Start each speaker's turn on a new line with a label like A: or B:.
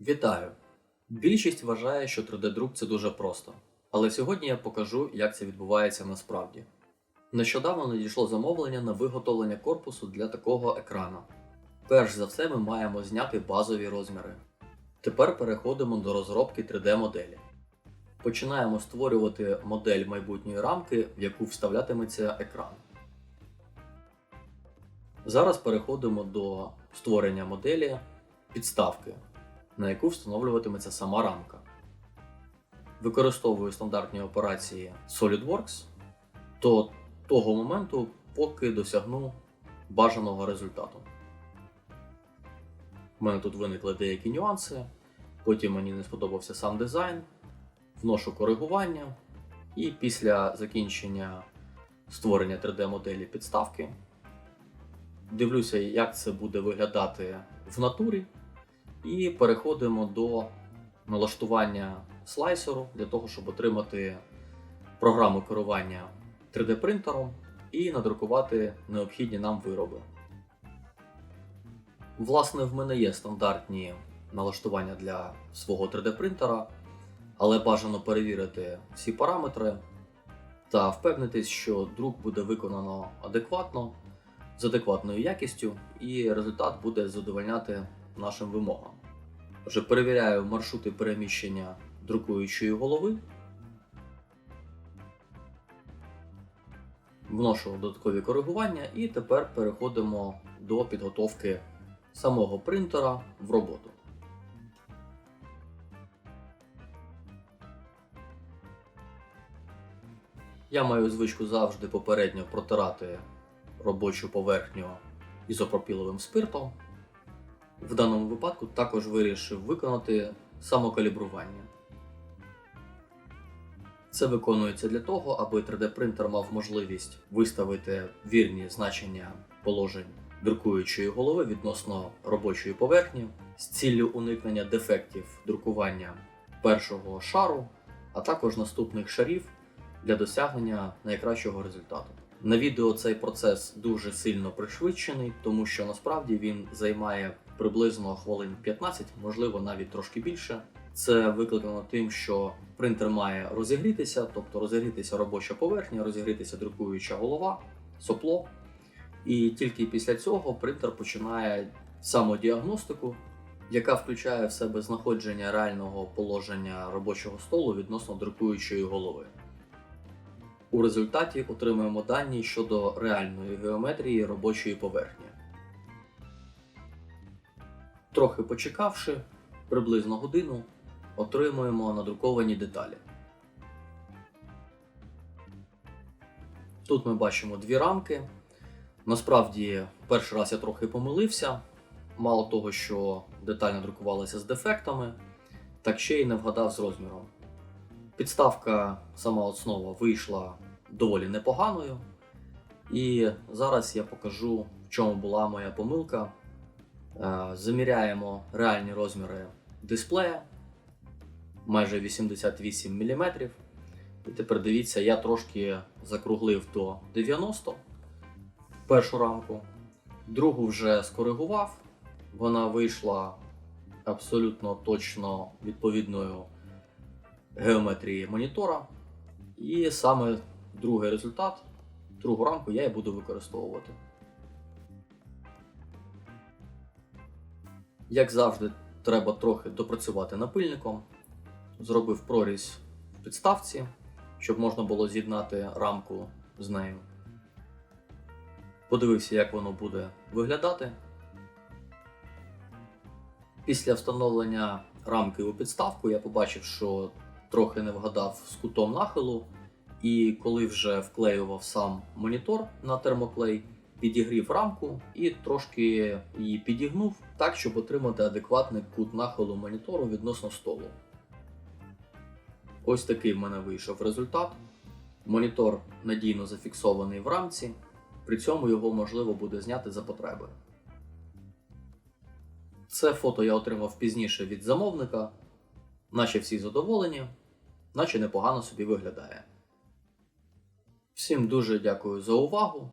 A: Вітаю! Більшість вважає, що 3D-друк це дуже просто. Але сьогодні я покажу, як це відбувається насправді. Нещодавно надійшло замовлення на виготовлення корпусу для такого екрана. Перш за все, ми маємо зняти базові розміри. Тепер переходимо до розробки 3D-моделі. Починаємо створювати модель майбутньої рамки, в яку вставлятиметься екран. Зараз переходимо до створення моделі підставки, на яку встановлюватиметься сама рамка. Використовую стандартні операції SolidWorks до того моменту, поки досягну бажаного результату. У мене тут виникли деякі нюанси, потім мені не сподобався сам дизайн, вношу коригування, і після закінчення створення 3D-моделі підставки дивлюся, як це буде виглядати в натурі, і переходимо до налаштування слайсеру для того, щоб отримати програму керування 3D-принтером і надрукувати необхідні нам вироби. Власне, в мене є стандартні налаштування для свого 3D-принтера, але бажано перевірити всі параметри та впевнитись, що друк буде виконано адекватно, з адекватною якістю, і результат буде задовольняти нашим вимогам. Отже, перевіряю маршрути переміщення друкуючої голови. Вношу додаткові коригування і тепер переходимо до підготовки самого принтера в роботу. Я маю звичку завжди попередньо протирати робочу поверхню ізопропіловим спиртом. В даному випадку також вирішив виконати самокалібрування. Це виконується для того, аби 3D-принтер мав можливість виставити вірні значення положень друкуючої голови відносно робочої поверхні з ціллю уникнення дефектів друкування першого шару, а також наступних шарів для досягнення найкращого результату. На відео цей процес дуже сильно пришвидшений, тому що насправді він займає приблизно хвилин 15, можливо навіть трошки більше. Це викликано тим, що принтер має розігрітися, тобто розігрітися робоча поверхня, розігрітися друкуюча голова, сопло. І тільки після цього принтер починає самодіагностику, яка включає в себе знаходження реального положення робочого столу відносно друкуючої голови. У результаті отримуємо дані щодо реальної геометрії робочої поверхні. Трохи почекавши, приблизно годину, отримуємо надруковані деталі. Тут ми бачимо дві рамки. Насправді, перший раз я трохи помилився. Мало того, що деталь надрукувалася з дефектами, так ще й не вгадав з розміром. Підставка, сама основа вийшла доволі непоганою. І зараз я покажу, в чому була моя помилка. Е, Заміряємо реальні розміри дисплея майже 88 мм. І тепер дивіться, я трошки закруглив до 90 першу рамку, другу вже скоригував. Вона вийшла абсолютно точно відповідною геометрії монітора. І саме другий результат, другу рамку я і буду використовувати. Як завжди, треба трохи допрацювати напильником. Зробив прорізь в підставці, щоб можна було з'єднати рамку з нею. Подивився, як воно буде виглядати. Після встановлення рамки у підставку я побачив, що трохи не вгадав з кутом нахилу, і коли вже вклеював сам монітор на термоклей, підігрів рамку і трошки її підігнув так, щоб отримати адекватний кут нахилу монітору відносно столу. Ось такий в мене вийшов результат. Монітор надійно зафіксований в рамці, при цьому його можливо буде зняти за потреби. Це фото я отримав пізніше від замовника, наче всі задоволені, наче непогано собі виглядає. Всім дуже дякую за увагу